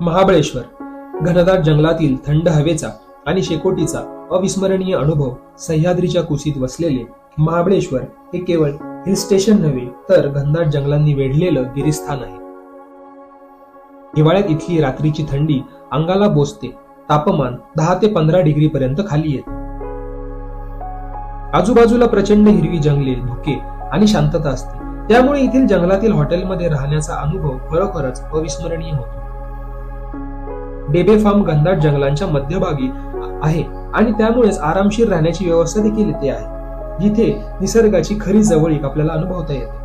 महाबळेश्वर. घनदाट जंगलातील थंड हवेचा आणि शेकोटीचा अविस्मरणीय अनुभव सह्याद्रीच्या कुशीत वसलेले महाबळेश्वर हे केवळ हिल स्टेशन नव्हे तर घनदाट जंगलांनी वेढलेलं गिरिस्थान आहे. हिवाळ्यात इथली रात्रीची थंडी अंगाला बोचते तापमान दहा ते पंधरा डिग्री पर्यंत खाली येते. आजूबाजूला प्रचंड हिरवी जंगले धुके आणि शांतता असते. त्यामुळे येथील जंगलातील हॉटेलमध्ये राहण्याचा अनुभव खरोखरच अविस्मरणीय होतो. डेबे फार्म घनदाट जंगलांच्या मध्यभागी आहे आणि त्यामुळेच आरामशीर राहण्याची व्यवस्था देखील इथे आहे. जिथे निसर्गाची खरी जवळीक आपल्याला अनुभवता येते.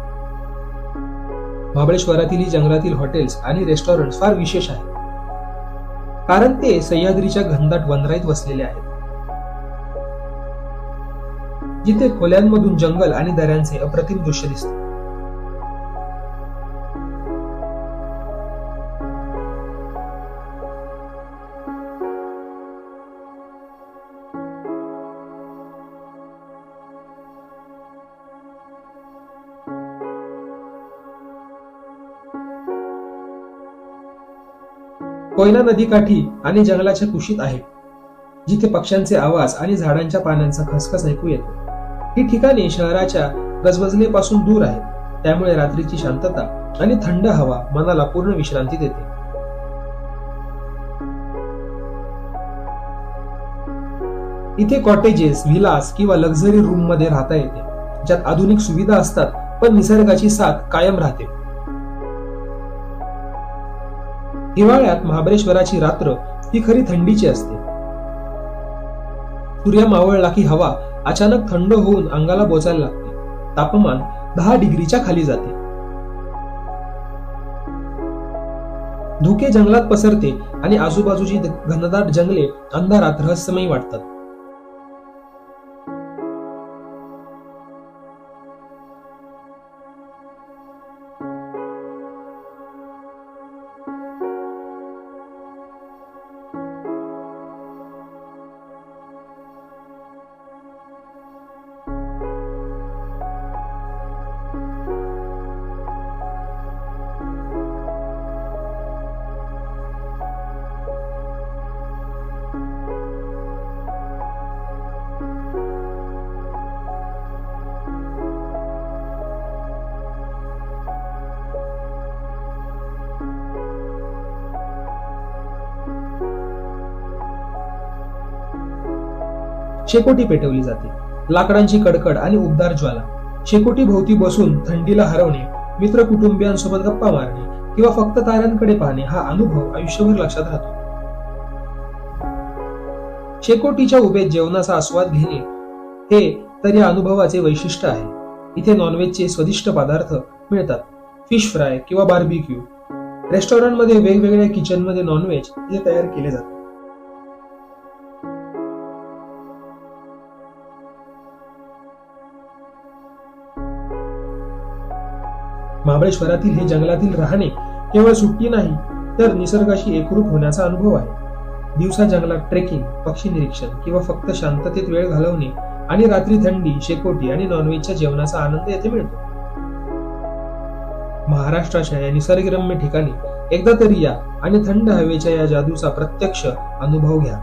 महाबळेश्वरातील ही जंगलातील हॉटेल्स आणि रेस्टॉरंट फार विशेष आहेत. कारण ते सह्याद्रीच्या घनदाट वनराईत वसलेले आहेत. जिथे खोल्यांमधून जंगल आणि दऱ्यांचे अप्रतिम दृश्य दिसते. कोयना नदीकाठी आणि जंगलाच्या कुशीत आहे जिथे पक्ष्यांचे आवाज आणि झाडांच्या पानांचा खसखस ऐकू येतो. ही ठिकाणे शहराच्या गजबजनेपासून दूर आहे त्यामुळे रात्रीची शांतता आणि थंड हवा मनाला पूर्ण विश्रांती देते. इथे कॉटेजेस व्हिलास किंवा लक्झरी रूममध्ये राहता येते ज्यात आधुनिक सुविधा असतात पण निसर्गाची साथ कायम राहते. हिवाळ्यात महाबळेश्वराची रात्र ही खरी थंडीची असते. सूर्य मावळला की हवा अचानक थंड होऊन अंगाला बोचायला लागते. तापमान दहा डिग्रीच्या खाली जाते. धुके जंगलात पसरते आणि आजूबाजूची घनदाट जंगले अंधारात रहस्यमयी वाटतात. शेकोटी पेटवली जाते. लाकडांची कडकड आणि उबदार ज्वाला. शेकोटी भोवती बसून थंडीला हरवणे मित्र कुटुंबियांसोबत गप्पा मारणे किंवा फक्त ताऱ्यांकडे पाहणे हा अनुभव आयुष्यभर लक्षात राहतो. शेकोटीच्या उभेत जेवणाचा आस्वाद घेणे हे तर या अनुभवाचे वैशिष्ट्य आहे. इथे नॉनव्हेजचे स्वादिष्ट पदार्थ मिळतात. फिश फ्राय किंवा बार्बिक्यू रेस्टॉरंटमध्ये वेगवेगळ्या किचनमध्ये नॉनव्हेज हे तयार केले जाते. महाबळेश्वरातील हे जंगलातील राहणे केवळ सुट्टी नाही तर निसर्गाशी एकरूप होण्याचा अनुभव आहे. दिवसा जंगलात ट्रेकिंग पक्षी निरीक्षण किंवा फक्त शांततेत वेळ घालवणे आणि रात्री थंडी शेकोटी आणि नॉनव्हेजच्या जेवणाचा आनंद येथे मिळतो. महाराष्ट्राच्या या निसर्गरम्य ठिकाणी एकदा तरी या आणि थंड हवेच्या या जादूचा प्रत्यक्ष अनुभव घ्या.